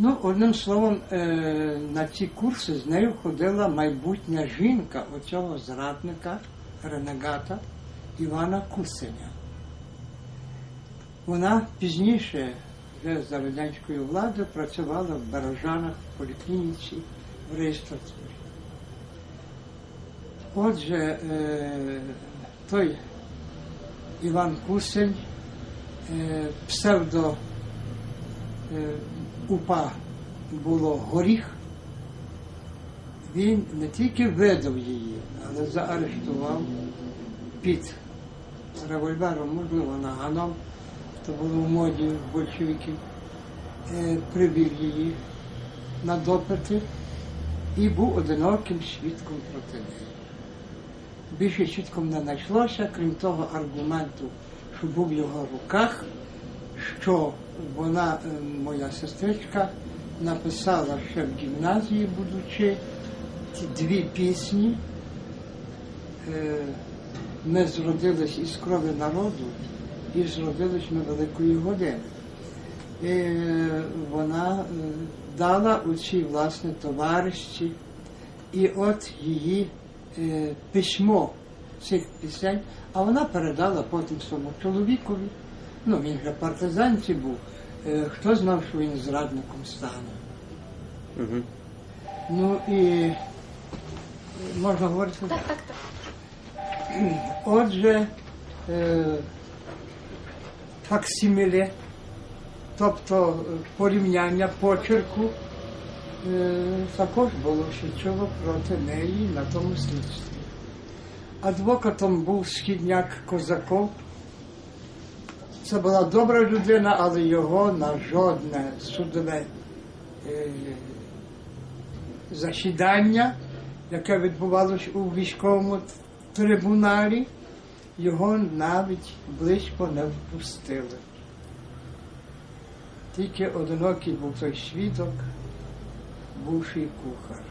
Ну, одним словом, е, на ці курси з нею ходила майбутня жінка оцього зрадника, ренегата Івана Кусеня. Вона пізніше, вже за радянською владою, працювала в Барожанах, в поліклініці, в реєстратурі. Отже, е, той Іван Кусень, е, псевдо УПА було горіх, він не тільки видав її, але заарештував під револьвером, можливо, наганом, то було в моді большевиків, е, привів її на допити і був одиноким свідком проти неї. Більше свідком не знайшлося, крім того аргументу, що був в його руках, що вона, е, моя сестричка, написала ще в гімназії, будучи дві пісні. Е, Ми зродились із крові народу і зродились ми великої години. І е, вона дала у цій власне товаришці, і от її письмо цих пісень, а вона передала потім своєму чоловікові. Ну, він же партизанці був. Е, Хто знав, що він зрадником стане? Угу. Ну і е, можна говорити. Так, так, так. Отже, е, факсиміле, тобто порівняння почерку, також було ще чого проти неї на тому слідстві. Адвокатом був східняк Козаков. Це була добра людина, але його на жодне судове е, засідання, яке відбувалося у військовому трибуналі, його навіть близько не впустили. Тільки одинокий був той свідок, бувший кухар.